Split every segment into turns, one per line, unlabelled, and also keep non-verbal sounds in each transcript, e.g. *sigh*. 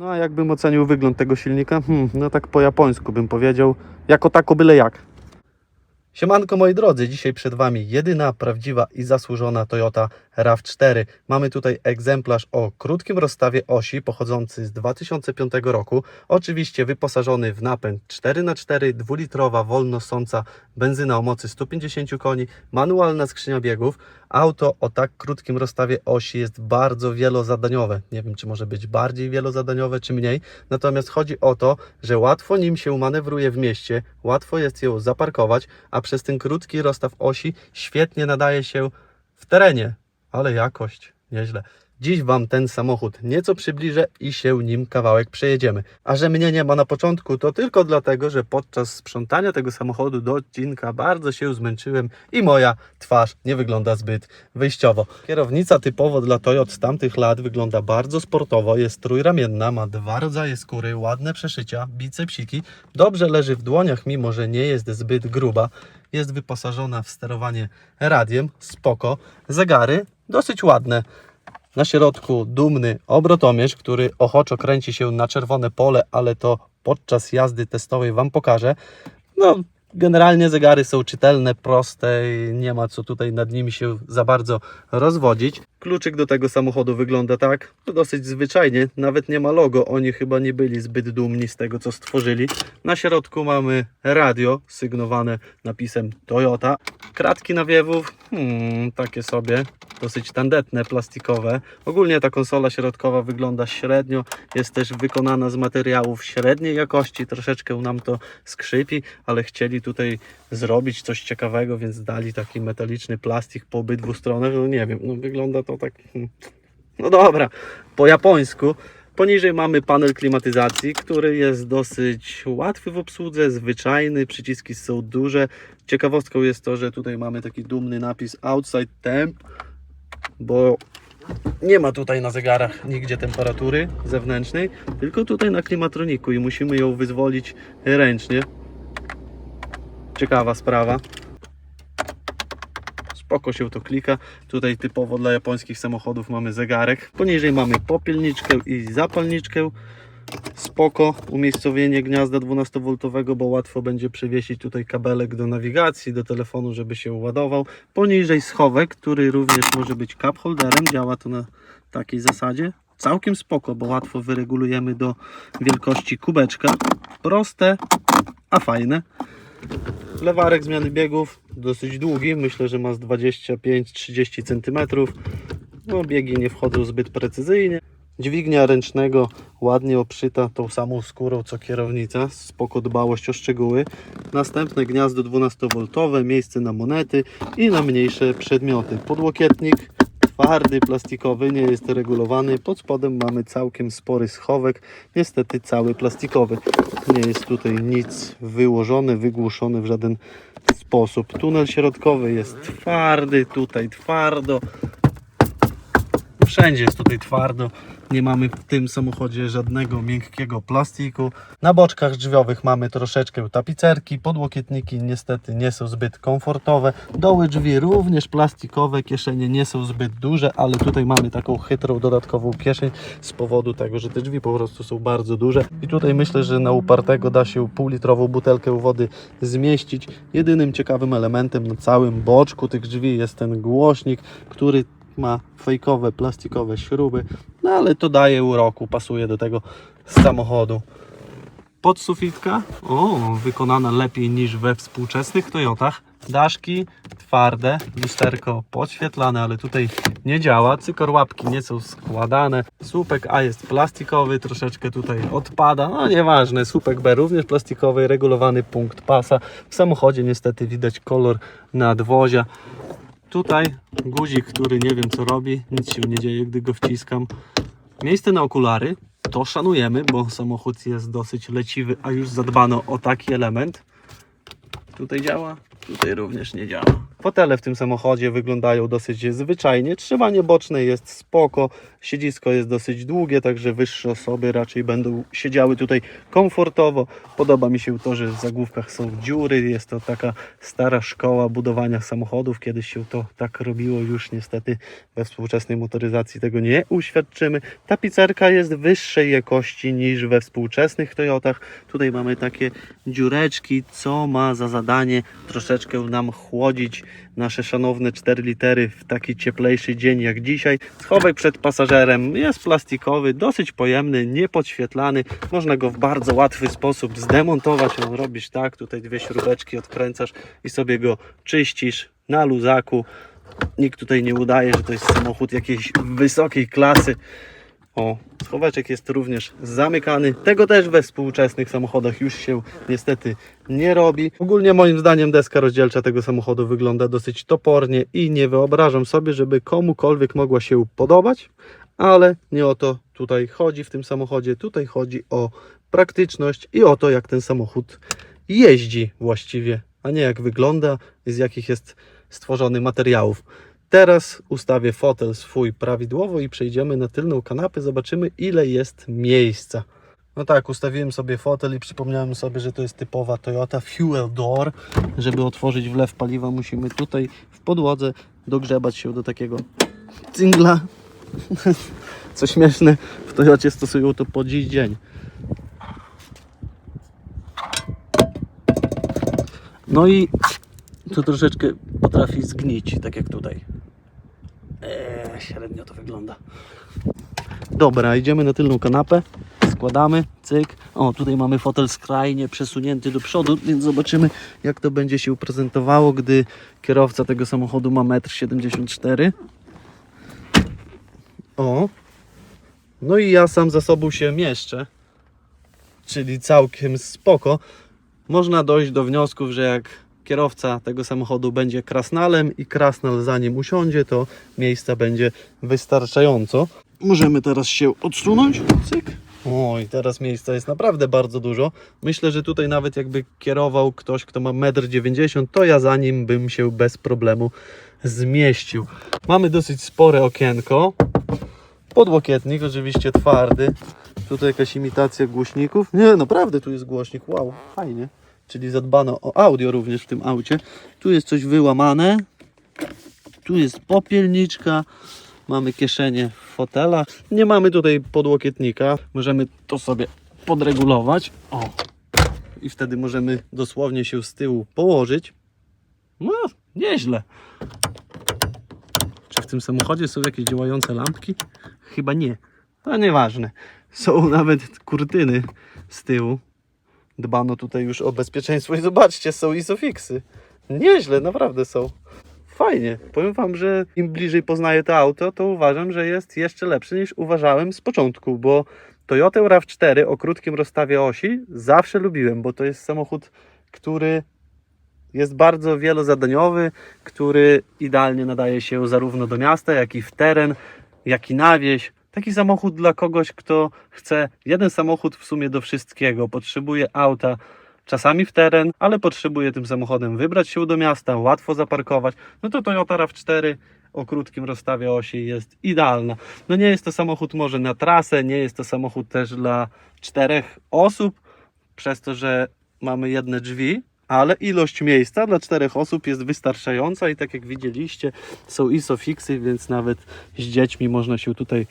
No a jakbym ocenił wygląd tego silnika? Hmm, no tak po japońsku bym powiedział, jako tako byle jak. Siemanko moi drodzy, dzisiaj przed Wami jedyna prawdziwa i zasłużona Toyota RAV4. Mamy tutaj egzemplarz o krótkim rozstawie osi pochodzący z 2005 roku. Oczywiście wyposażony w napęd 4x4, dwulitrowa wolno sąca benzyna o mocy 150 koni, manualna skrzynia biegów. Auto o tak krótkim rozstawie osi jest bardzo wielozadaniowe. Nie wiem, czy może być bardziej wielozadaniowe, czy mniej. Natomiast chodzi o to, że łatwo nim się manewruje w mieście, łatwo jest ją zaparkować, a przez ten krótki rozstaw osi świetnie nadaje się w terenie. Ale jakość, nieźle. Dziś Wam ten samochód nieco przybliżę i się nim kawałek przejedziemy. A że mnie nie ma na początku, to tylko dlatego, że podczas sprzątania tego samochodu do odcinka bardzo się zmęczyłem i moja twarz nie wygląda zbyt wyjściowo. Kierownica typowo dla Toyot z tamtych lat wygląda bardzo sportowo, jest trójramienna, ma dwa rodzaje skóry, ładne przeszycia, bicepsiki, dobrze leży w dłoniach, mimo że nie jest zbyt gruba. Jest wyposażona w sterowanie radiem, spoko. Zegary dosyć ładne. Na środku dumny obrotomierz, który ochoczo kręci się na czerwone pole, ale to podczas jazdy testowej Wam pokażę. No, generalnie zegary są czytelne, proste, nie ma co tutaj nad nimi się za bardzo rozwodzić. Kluczyk do tego samochodu wygląda tak, to dosyć zwyczajnie, nawet nie ma logo, oni chyba nie byli zbyt dumni z tego, co stworzyli. Na środku mamy radio sygnowane napisem Toyota. Kratki nawiewów, hmm, takie sobie, dosyć tandetne, plastikowe. Ogólnie ta konsola środkowa wygląda średnio, jest też wykonana z materiałów średniej jakości, troszeczkę nam to skrzypi, ale chcieli tutaj zrobić coś ciekawego, więc dali taki metaliczny plastik po obydwu stronach, no nie wiem, no wygląda to tak, hmm. no dobra, po japońsku. Poniżej mamy panel klimatyzacji, który jest dosyć łatwy w obsłudze, zwyczajny, przyciski są duże. Ciekawostką jest to, że tutaj mamy taki dumny napis Outside Temp, bo nie ma tutaj na zegarach nigdzie temperatury zewnętrznej, tylko tutaj na klimatroniku i musimy ją wyzwolić ręcznie. Ciekawa sprawa. Spoko się to klika. Tutaj typowo dla japońskich samochodów mamy zegarek. Poniżej mamy popielniczkę i zapalniczkę. Spoko umiejscowienie gniazda 12V, bo łatwo będzie przywiesić tutaj kabelek do nawigacji, do telefonu, żeby się ładował. Poniżej schowek, który również może być cup holderem. Działa to na takiej zasadzie. Całkiem spoko, bo łatwo wyregulujemy do wielkości kubeczka. Proste, a fajne. Lewarek zmiany biegów dosyć długi, myślę, że ma z 25-30 cm. No, biegi nie wchodzą zbyt precyzyjnie. Dźwignia ręcznego ładnie obszyta tą samą skórą co kierownica. Spoko dbałość o szczegóły. Następne gniazdo 12V, miejsce na monety i na mniejsze przedmioty. Podłokietnik twardy, plastikowy, nie jest regulowany. Pod spodem mamy całkiem spory schowek, niestety cały plastikowy. Nie jest tutaj nic wyłożone, wygłuszone w żaden sposób. Tunel środkowy jest twardy, tutaj twardo. Wszędzie jest tutaj twardo. Nie mamy w tym samochodzie żadnego miękkiego plastiku. Na boczkach drzwiowych mamy troszeczkę tapicerki, podłokietniki niestety nie są zbyt komfortowe. Doły drzwi również plastikowe, kieszenie nie są zbyt duże, ale tutaj mamy taką chytrą dodatkową kieszeń z powodu tego, że te drzwi po prostu są bardzo duże. I tutaj myślę, że na upartego da się półlitrową butelkę wody zmieścić. Jedynym ciekawym elementem na całym boczku tych drzwi jest ten głośnik, który ma fejkowe, plastikowe śruby, no ale to daje uroku, pasuje do tego samochodu. Podsufitka, o, wykonana lepiej niż we współczesnych Toyotach. Daszki twarde, lusterko podświetlane, ale tutaj nie działa. Cykorłapki nie są składane. Słupek A jest plastikowy, troszeczkę tutaj odpada. No nieważne, słupek B również plastikowy, regulowany punkt pasa. W samochodzie niestety widać kolor nadwozia. Tutaj guzik, który nie wiem co robi, nic się nie dzieje, gdy go wciskam. Miejsce na okulary to szanujemy, bo samochód jest dosyć leciwy, a już zadbano o taki element. Tutaj działa, tutaj również nie działa. Fotele w tym samochodzie wyglądają dosyć zwyczajnie. Trzymanie boczne jest spoko. Siedzisko jest dosyć długie, także wyższe osoby raczej będą siedziały tutaj komfortowo. Podoba mi się to, że w zagłówkach są dziury. Jest to taka stara szkoła budowania samochodów. Kiedyś się to tak robiło, już niestety we współczesnej motoryzacji tego nie uświadczymy. Tapicerka jest wyższej jakości niż we współczesnych Toyotach. Tutaj mamy takie dziureczki, co ma za zadanie troszeczkę nam chłodzić nasze szanowne 4 litery w taki cieplejszy dzień jak dzisiaj. Schowek przed pasażerem jest plastikowy, dosyć pojemny, niepodświetlany. Można go w bardzo łatwy sposób zdemontować. On robisz tak, tutaj dwie śrubeczki odkręcasz i sobie go czyścisz na luzaku. Nikt tutaj nie udaje, że to jest samochód jakiejś wysokiej klasy. O, schoweczek jest również zamykany. Tego też we współczesnych samochodach już się niestety nie robi. Ogólnie moim zdaniem deska rozdzielcza tego samochodu wygląda dosyć topornie i nie wyobrażam sobie, żeby komukolwiek mogła się podobać, ale nie o to tutaj chodzi w tym samochodzie. Tutaj chodzi o praktyczność i o to, jak ten samochód jeździ właściwie, a nie jak wygląda i z jakich jest stworzony materiałów. Teraz ustawię fotel swój prawidłowo i przejdziemy na tylną kanapę, zobaczymy ile jest miejsca. No tak, ustawiłem sobie fotel i przypomniałem sobie, że to jest typowa Toyota Fuel Door. Żeby otworzyć wlew paliwa musimy tutaj w podłodze dogrzebać się do takiego cingla. *laughs* Co śmieszne, w Toyocie stosują to po dziś dzień. No i to troszeczkę potrafi zgnić, tak jak tutaj. Eee, średnio to wygląda. Dobra, idziemy na tylną kanapę. Składamy, cyk. O, tutaj mamy fotel skrajnie przesunięty do przodu, więc zobaczymy, jak to będzie się prezentowało, gdy kierowca tego samochodu ma 1,74 m. O. No i ja sam za sobą się mieszczę. Czyli całkiem spoko. Można dojść do wniosków, że jak kierowca tego samochodu będzie krasnalem i krasnal za nim usiądzie, to miejsca będzie wystarczająco. Możemy teraz się odsunąć. Cyk. Oj, teraz miejsca jest naprawdę bardzo dużo. Myślę, że tutaj nawet jakby kierował ktoś, kto ma 1,90 m, to ja za nim bym się bez problemu zmieścił. Mamy dosyć spore okienko. Podłokietnik oczywiście twardy. Tutaj jakaś imitacja głośników. Nie, naprawdę tu jest głośnik. Wow, fajnie. Czyli zadbano o audio również w tym aucie. Tu jest coś wyłamane. Tu jest popielniczka. Mamy kieszenie w fotelach. Nie mamy tutaj podłokietnika. Możemy to sobie podregulować. O. I wtedy możemy dosłownie się z tyłu położyć. No, nieźle. Czy w tym samochodzie są jakieś działające lampki? Chyba nie. To nieważne. Są nawet kurtyny z tyłu. Dbano tutaj już o bezpieczeństwo i zobaczcie, są isofixy. Nieźle, naprawdę są. Fajnie. Powiem Wam, że im bliżej poznaję to auto, to uważam, że jest jeszcze lepsze niż uważałem z początku, bo Toyota RAV4 o krótkim rozstawie osi zawsze lubiłem, bo to jest samochód, który jest bardzo wielozadaniowy, który idealnie nadaje się zarówno do miasta, jak i w teren, jak i na wieś. Taki samochód dla kogoś, kto chce jeden samochód w sumie do wszystkiego. Potrzebuje auta czasami w teren, ale potrzebuje tym samochodem wybrać się do miasta, łatwo zaparkować. No to Toyota RAV4 o krótkim rozstawie osi jest idealna. No nie jest to samochód może na trasę, nie jest to samochód też dla czterech osób, przez to, że mamy jedne drzwi, ale ilość miejsca dla czterech osób jest wystarczająca i tak jak widzieliście, są isofixy, więc nawet z dziećmi można się tutaj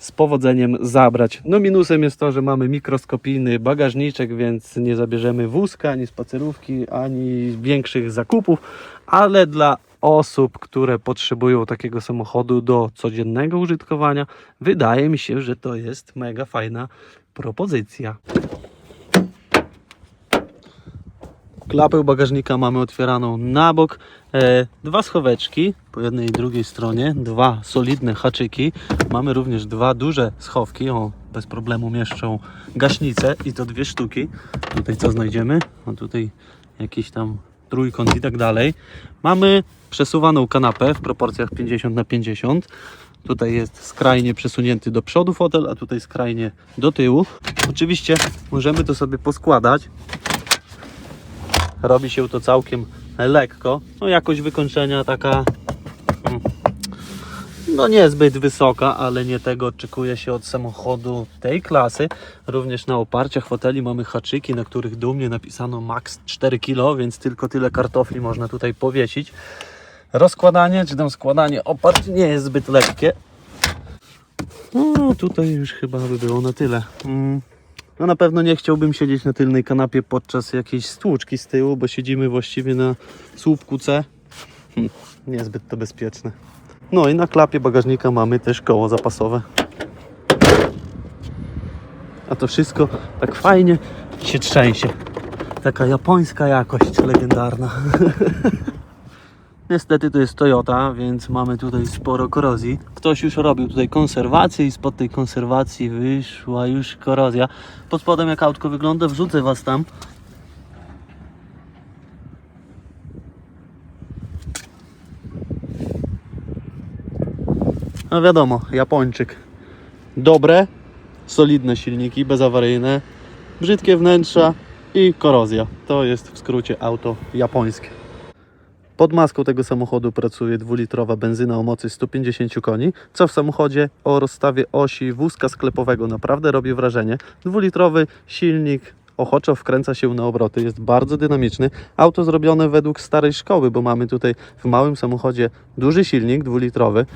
z powodzeniem zabrać. No minusem jest to, że mamy mikroskopijny bagażniczek, więc nie zabierzemy wózka, ani spacerówki, ani większych zakupów, ale dla osób, które potrzebują takiego samochodu do codziennego użytkowania, wydaje mi się, że to jest mega fajna propozycja. Klapę bagażnika mamy otwieraną na bok. E, dwa schoweczki po jednej i drugiej stronie, dwa solidne haczyki. Mamy również dwa duże schowki. O, bez problemu mieszczą gaśnice i to dwie sztuki. Tutaj co znajdziemy? A tutaj jakiś tam trójkąt i tak dalej. Mamy przesuwaną kanapę w proporcjach 50 na 50. Tutaj jest skrajnie przesunięty do przodu fotel, a tutaj skrajnie do tyłu. Oczywiście możemy to sobie poskładać. Robi się to całkiem lekko. No jakość wykończenia taka mm, no niezbyt wysoka, ale nie tego oczekuje się od samochodu tej klasy. Również na oparciach foteli mamy haczyki, na których dumnie napisano max 4 kg, więc tylko tyle kartofli można tutaj powiesić. Rozkładanie, czy tam składanie oparć nie jest zbyt lekkie. No tutaj już chyba by było na tyle. Mm. No na pewno nie chciałbym siedzieć na tylnej kanapie podczas jakiejś stłuczki z tyłu, bo siedzimy właściwie na słupku C. Hm, niezbyt to bezpieczne. No i na klapie bagażnika mamy też koło zapasowe. A to wszystko tak fajnie się trzęsie. Taka japońska jakość legendarna. *laughs* Niestety to jest Toyota, więc mamy tutaj sporo korozji. Ktoś już robił tutaj konserwację i spod tej konserwacji wyszła już korozja. Pod spodem jak autko wygląda, wrzucę Was tam. No wiadomo, Japończyk. Dobre, solidne silniki, bezawaryjne, brzydkie wnętrza i korozja. To jest w skrócie auto japońskie. Pod maską tego samochodu pracuje dwulitrowa benzyna o mocy 150 koni, co w samochodzie o rozstawie osi wózka sklepowego naprawdę robi wrażenie. Dwulitrowy silnik ochoczo wkręca się na obroty, jest bardzo dynamiczny. Auto zrobione według starej szkoły, bo mamy tutaj w małym samochodzie duży silnik dwulitrowy.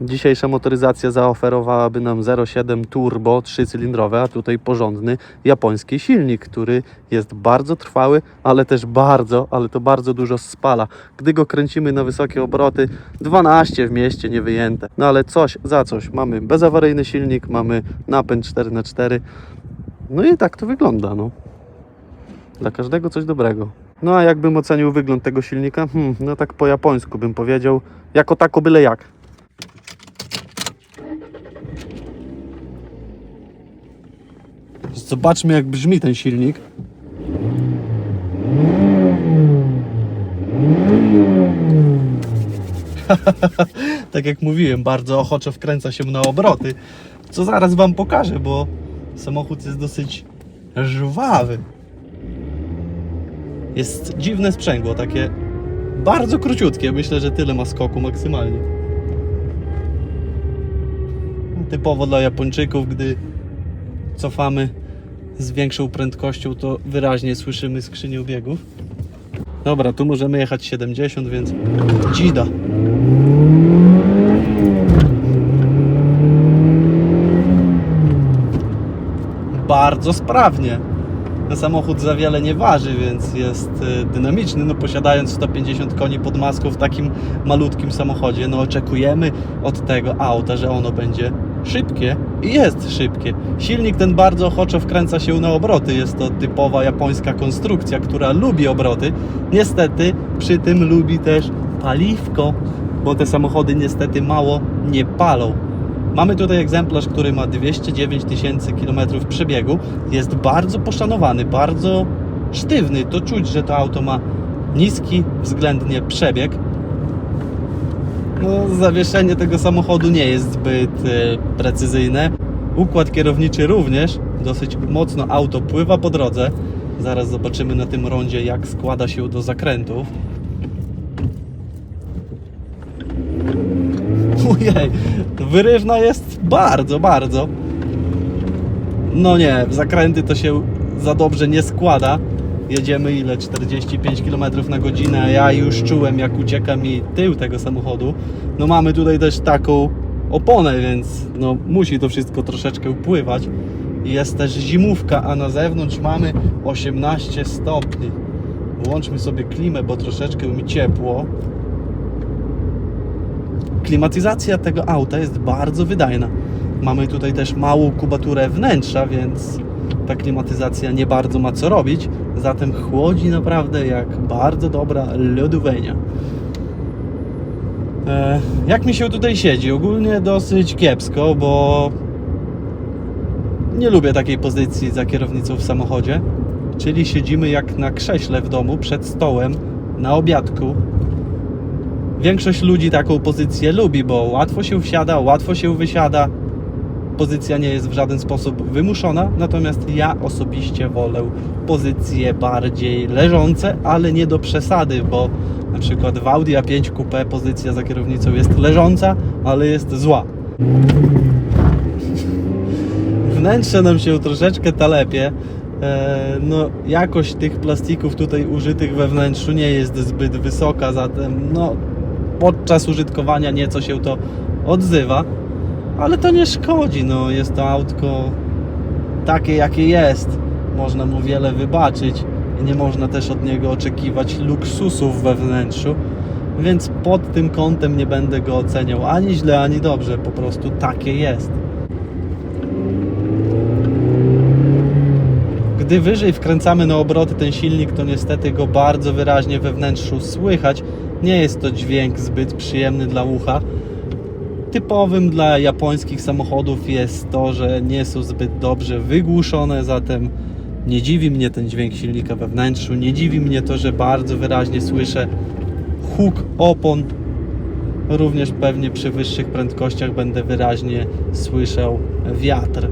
Dzisiejsza motoryzacja zaoferowałaby nam 0,7 turbo 3-cylindrowe, a tutaj porządny japoński silnik, który jest bardzo trwały, ale też bardzo, ale to bardzo dużo spala. Gdy go kręcimy na wysokie obroty, 12 w mieście nie wyjęte. No ale coś za coś. Mamy bezawaryjny silnik, mamy napęd 4x4. No i tak to wygląda, no. Dla każdego coś dobrego. No a jakbym ocenił wygląd tego silnika? Hmm, no tak po japońsku bym powiedział, jako tako byle jak. Zobaczmy jak brzmi ten silnik. *laughs* tak jak mówiłem, bardzo ochoczo wkręca się na obroty, co zaraz Wam pokażę, bo samochód jest dosyć żwawy. Jest dziwne sprzęgło, takie bardzo króciutkie. Myślę, że tyle ma skoku maksymalnie. Typowo dla Japończyków, gdy cofamy z większą prędkością, to wyraźnie słyszymy skrzynię biegów. Dobra, tu możemy jechać 70, więc dzida. Bardzo sprawnie. Ten samochód za wiele nie waży, więc jest e, dynamiczny. No, posiadając 150 koni pod maską w takim malutkim samochodzie, no oczekujemy od tego auta, że ono będzie szybkie i jest szybkie. Silnik ten bardzo ochoczo wkręca się na obroty. Jest to typowa japońska konstrukcja, która lubi obroty. Niestety przy tym lubi też paliwko, bo te samochody niestety mało nie palą. Mamy tutaj egzemplarz, który ma 209 tysięcy kilometrów przebiegu. Jest bardzo poszanowany, bardzo sztywny. To czuć, że to auto ma niski względnie przebieg. No, zawieszenie tego samochodu nie jest zbyt e, precyzyjne. Układ kierowniczy również. Dosyć mocno auto pływa po drodze. Zaraz zobaczymy na tym rondzie, jak składa się do zakrętów. Ojej, wyrywna jest bardzo, bardzo. No nie, zakręty to się za dobrze nie składa. Jedziemy ile? 45 km na godzinę, a ja już czułem jak ucieka mi tył tego samochodu. No mamy tutaj też taką oponę, więc no musi to wszystko troszeczkę upływać. Jest też zimówka, a na zewnątrz mamy 18 stopni. Włączmy sobie klimę, bo troszeczkę mi ciepło. Klimatyzacja tego auta jest bardzo wydajna. Mamy tutaj też małą kubaturę wnętrza, więc ta klimatyzacja nie bardzo ma co robić. Zatem chłodzi naprawdę jak bardzo dobra lodówenia. E, jak mi się tutaj siedzi? Ogólnie dosyć kiepsko, bo nie lubię takiej pozycji za kierownicą w samochodzie. Czyli siedzimy jak na krześle w domu, przed stołem, na obiadku, Większość ludzi taką pozycję lubi, bo łatwo się wsiada, łatwo się wysiada. Pozycja nie jest w żaden sposób wymuszona, natomiast ja osobiście wolę pozycje bardziej leżące, ale nie do przesady, bo na przykład w Audi A5 Coupe pozycja za kierownicą jest leżąca, ale jest zła. Wnętrze nam się troszeczkę talepie. E, No, jakość tych plastików tutaj użytych we wnętrzu nie jest zbyt wysoka, zatem no, podczas użytkowania nieco się to odzywa, ale to nie szkodzi. No, jest to autko takie, jakie jest. Można mu wiele wybaczyć i nie można też od niego oczekiwać luksusów we wnętrzu, więc pod tym kątem nie będę go oceniał ani źle, ani dobrze. Po prostu takie jest. Gdy wyżej wkręcamy na obroty ten silnik, to niestety go bardzo wyraźnie we wnętrzu słychać. Nie jest to dźwięk zbyt przyjemny dla ucha. Typowym dla japońskich samochodów jest to, że nie są zbyt dobrze wygłuszone, zatem nie dziwi mnie ten dźwięk silnika we wnętrzu. Nie dziwi mnie to, że bardzo wyraźnie słyszę huk opon. Również pewnie przy wyższych prędkościach będę wyraźnie słyszał wiatr.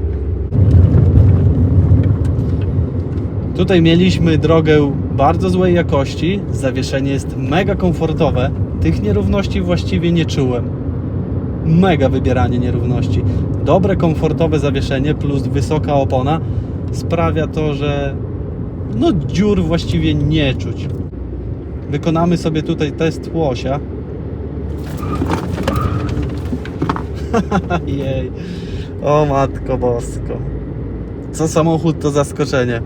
Tutaj mieliśmy drogę bardzo złej jakości, zawieszenie jest mega komfortowe, tych nierówności właściwie nie czułem. Mega wybieranie nierówności. Dobre, komfortowe zawieszenie plus wysoka opona sprawia to, że no dziur właściwie nie czuć. Wykonamy sobie tutaj test łosia. *laughs* Jej. O matko bosko. Co samochód to zaskoczenie.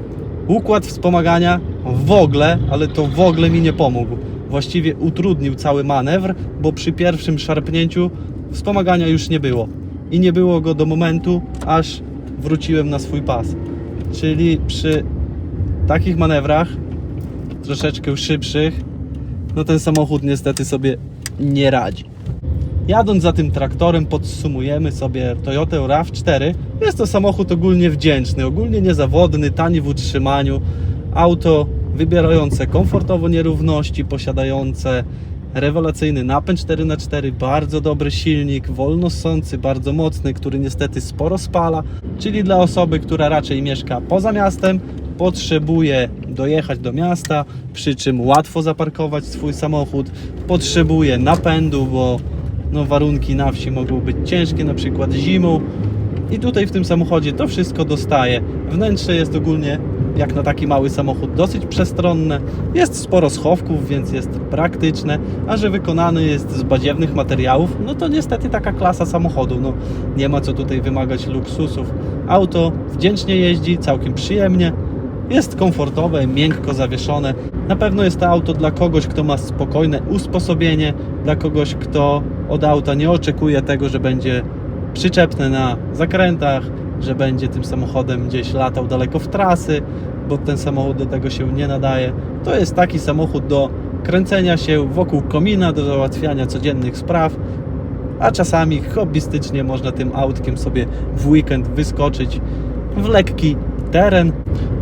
Układ wspomagania w ogóle, ale to w ogóle mi nie pomógł. Właściwie utrudnił cały manewr, bo przy pierwszym szarpnięciu wspomagania już nie było. I nie było go do momentu, aż wróciłem na swój pas. Czyli przy takich manewrach, troszeczkę szybszych, no ten samochód niestety sobie nie radzi. Jadąc za tym traktorem podsumujemy sobie Toyota RAV4. Jest to samochód ogólnie wdzięczny, ogólnie niezawodny, tani w utrzymaniu. Auto wybierające komfortowo nierówności, posiadające rewelacyjny napęd 4x4, bardzo dobry silnik, wolno ssący, bardzo mocny, który niestety sporo spala, czyli dla osoby, która raczej mieszka poza miastem, potrzebuje dojechać do miasta, przy czym łatwo zaparkować swój samochód, potrzebuje napędu, bo no, warunki na wsi mogą być ciężkie, na przykład zimą. I tutaj w tym samochodzie to wszystko dostaje. Wnętrze jest ogólnie, jak na taki mały samochód, dosyć przestronne. Jest sporo schowków, więc jest praktyczne, a że wykonany jest z badziewnych materiałów, no to niestety taka klasa samochodu. No, nie ma co tutaj wymagać luksusów. Auto wdzięcznie jeździ, całkiem przyjemnie. Jest komfortowe, miękko zawieszone. Na pewno jest to auto dla kogoś, kto ma spokojne usposobienie, dla kogoś, kto od auta nie oczekuje tego, że będzie przyczepne na zakrętach, że będzie tym samochodem gdzieś latał daleko w trasy, bo ten samochód do tego się nie nadaje. To jest taki samochód do kręcenia się wokół komina, do załatwiania codziennych spraw, a czasami hobbystycznie można tym autkiem sobie w weekend wyskoczyć w lekki teren.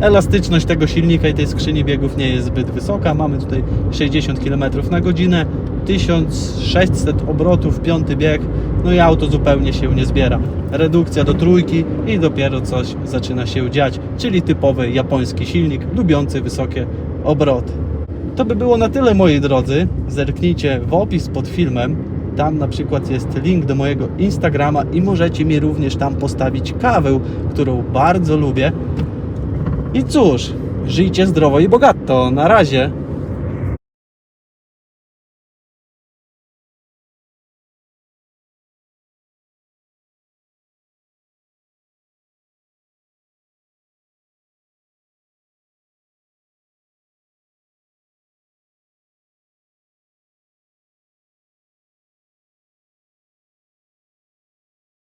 Elastyczność tego silnika i tej skrzyni biegów nie jest zbyt wysoka. Mamy tutaj 60 km na godzinę, 1600 obrotów, piąty bieg, no i auto zupełnie się nie zbiera. Redukcja do trójki i dopiero coś zaczyna się dziać, czyli typowy japoński silnik, lubiący wysokie obroty. To by było na tyle moi drodzy. Zerknijcie w opis pod filmem. Tam na przykład jest link do mojego Instagrama i możecie mi również tam postawić kawę, którą bardzo lubię. I cóż, żyjcie zdrowo i bogato. Na razie.